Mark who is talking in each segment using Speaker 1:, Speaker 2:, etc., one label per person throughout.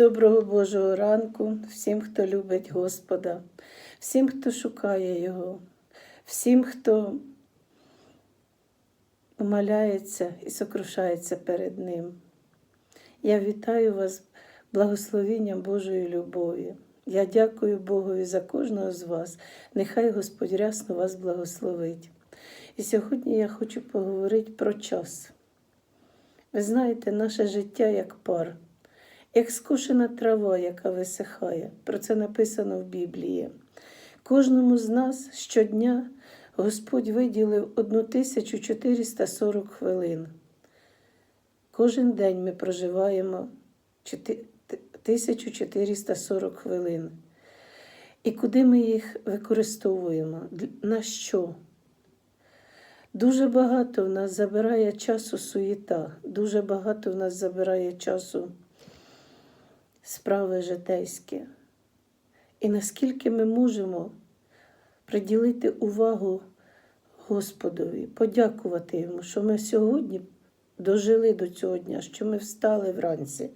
Speaker 1: Доброго Божого ранку всім, хто любить Господа, всім, хто шукає Його, всім, хто умоляється і сокрушається перед Ним. Я вітаю вас благословенням Божої любові. Я дякую Богові за кожного з вас. Нехай Господь рясно вас благословить. І сьогодні я хочу поговорити про час. Ви знаєте, наше життя як пар, як скошена трава, яка висихає. Про це написано в Біблії. Кожному з нас щодня Господь виділив 1440 хвилин. Кожен день ми проживаємо 1440 хвилин. І куди ми їх використовуємо? На що? Дуже багато в нас забирає часу суєта, дуже багато в нас забирає часу справи житейські. І наскільки ми можемо приділити увагу Господові, подякувати Йому, що ми сьогодні дожили до цього дня, що ми встали вранці,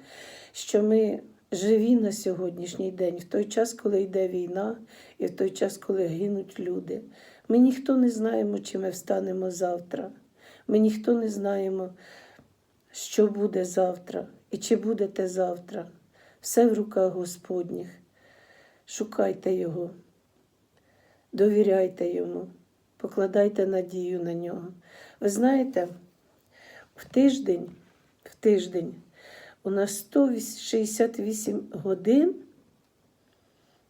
Speaker 1: що ми живі на сьогоднішній день, в той час, коли йде війна, і в той час, коли гинуть люди. Ми ніхто не знаємо, чи ми встанемо завтра. Ми ніхто не знаємо, що буде завтра і чи будете завтра. Все в руках Господніх. Шукайте Його, довіряйте Йому, покладайте надію на нього. Ви знаєте, в тиждень, в тиждень у нас 168 годин.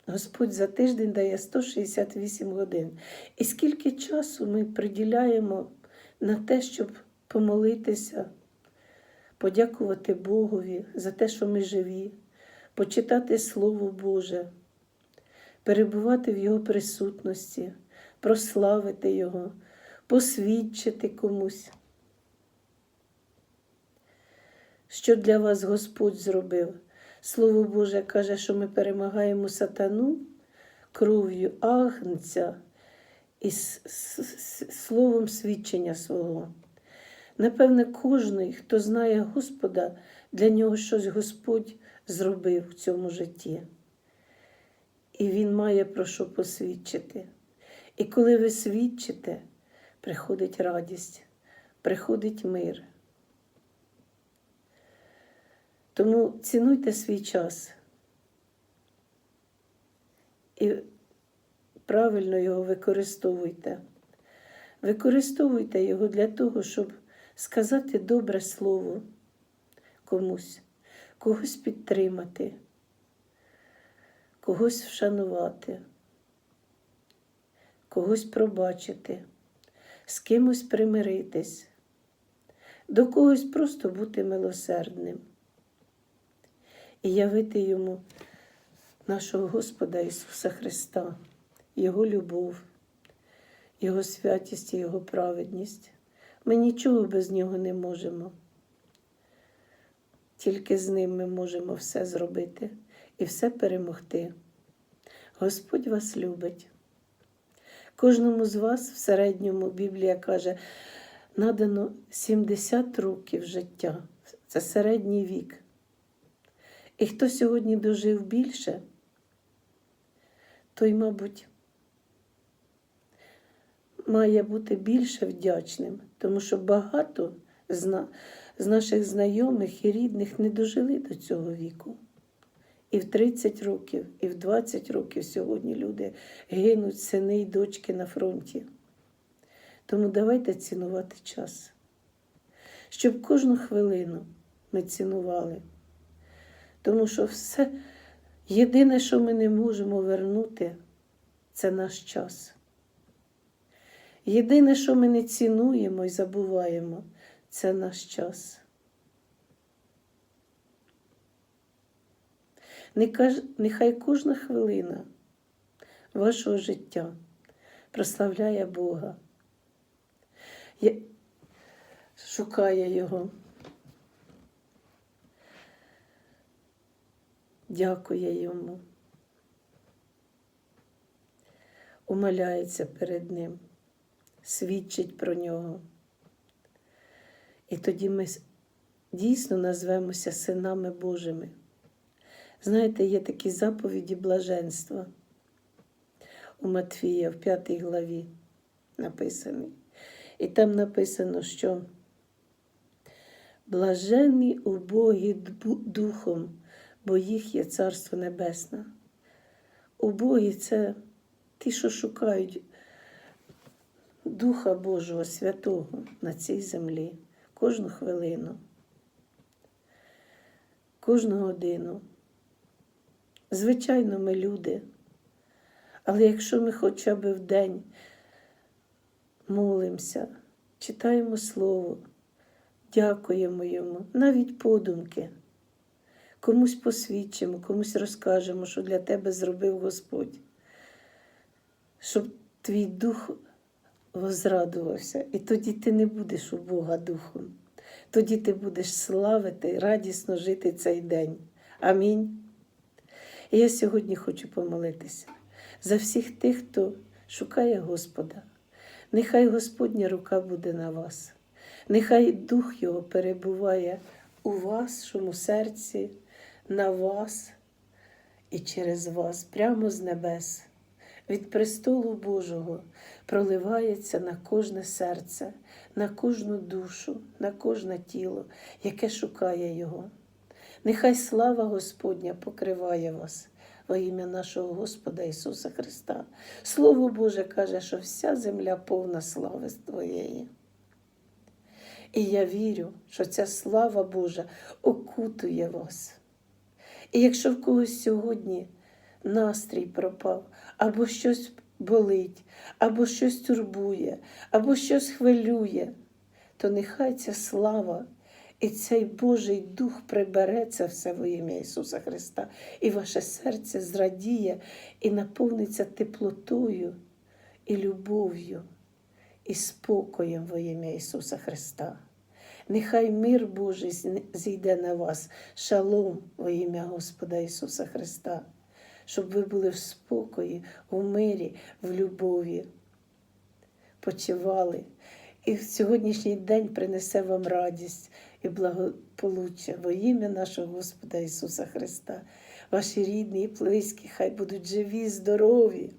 Speaker 1: Господь за тиждень дає 168 годин. І скільки часу ми приділяємо на те, щоб помолитися, подякувати Богові за те, що ми живі, почитати Слово Боже, перебувати в Його присутності, прославити Його, посвідчити комусь. Що для вас Господь зробив? Слово Боже каже, що ми перемагаємо сатану кров'ю агнця і словом свідчення свого. Напевне, кожен, хто знає Господа, для нього щось Господь зробив в цьому житті. І Він має про що посвідчити. І коли ви свідчите, приходить радість, приходить мир. Тому цінуйте свій час і правильно його використовуйте. Використовуйте його для того, щоб сказати добре слово комусь, когось підтримати, когось вшанувати, когось пробачити, з кимось примиритись, до когось просто бути милосердним і явити йому нашого Господа Ісуса Христа, Його любов, Його святість і Його праведність. Ми нічого без Нього не можемо. Тільки з ним ми можемо все зробити і все перемогти. Господь вас любить. Кожному з вас в середньому Біблія каже, надано 70 років життя. Це середній вік. І хто сьогодні дожив більше, той, мабуть, має бути більше вдячним, тому що багато з наших знайомих і рідних не дожили до цього віку. І в 30 років, і в 20 років сьогодні люди гинуть сини й дочки на фронті. Тому давайте цінувати час, щоб кожну хвилину ми цінували. Тому що все єдине, що ми не можемо вернути, це наш час. Єдине, що ми не цінуємо і забуваємо, це наш час. Нехай кожна хвилина вашого життя прославляє Бога, шукає Його. дякує йому, умоляється перед ним, свідчить про нього. І тоді ми дійсно назвемося синами Божими. Знаєте, є такі заповіді блаженства у Матфія в п'ятій главі написані. І там написано, що блаженні убогі духом, бо їх є Царство Небесне. Убогі це ті, що шукають Духа Божого Святого на цій землі кожну хвилину, кожну годину. Звичайно, ми люди, але якщо ми хоча б в день молимося, читаємо Слово, дякуємо йому, навіть подумки, комусь посвідчимо, комусь розкажемо, що для тебе зробив Господь, щоб твій дух возрадувався, і тоді ти не будеш у Бога духом. Тоді ти будеш славити, радісно жити цей день. Амінь. І я сьогодні хочу помолитися за всіх тих, хто шукає Господа. Нехай Господня рука буде на вас. Нехай Дух Його перебуває у вашому серці, на вас і через вас, прямо з небес. Від престолу Божого проливається на кожне серце, на кожну душу, на кожне тіло, яке шукає Його. Нехай слава Господня покриває вас во ім'я нашого Господа Ісуса Христа. Слово Боже каже, що вся земля повна слави Твоєї. І я вірю, що ця слава Божа окутує вас. І якщо в когось сьогодні настрій пропав, або щось болить, або щось турбує, або щось хвилює, то нехай ця слава і цей Божий Дух прибере це все во ім'я Ісуса Христа, і ваше серце зрадіє і наповниться теплотою і любов'ю, і спокоєм во ім'я Ісуса Христа. Нехай мир Божий зійде на вас, шалом во ім'я Господа Ісуса Христа, щоб ви були в спокої, в мирі, в любові, почивали. І в сьогоднішній день принесе вам радість і благополуччя во ім'я нашого Господа Ісуса Христа. Ваші рідні і близькі, хай будуть живі, здорові.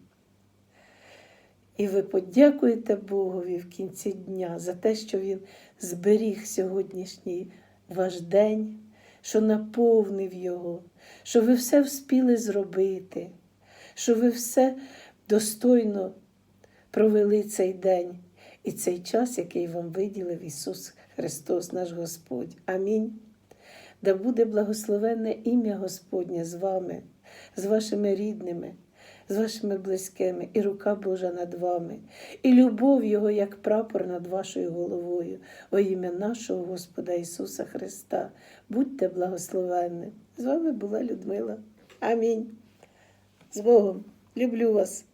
Speaker 1: І ви подякуєте Богові в кінці дня за те, що Він зберіг сьогоднішній ваш день, що наповнив його, що ви все вспіли зробити, що ви все достойно провели цей день і цей час, який вам виділив Ісус Христос, наш Господь. Амінь. Да буде благословенне ім'я Господнє з вами, з вашими рідними, з вашими близькими, і рука Божа над вами, і любов Його, як прапор над вашою головою, во ім'я нашого Господа Ісуса Христа. Будьте благословенні. З вами була Людмила. Амінь. З Богом. Люблю вас.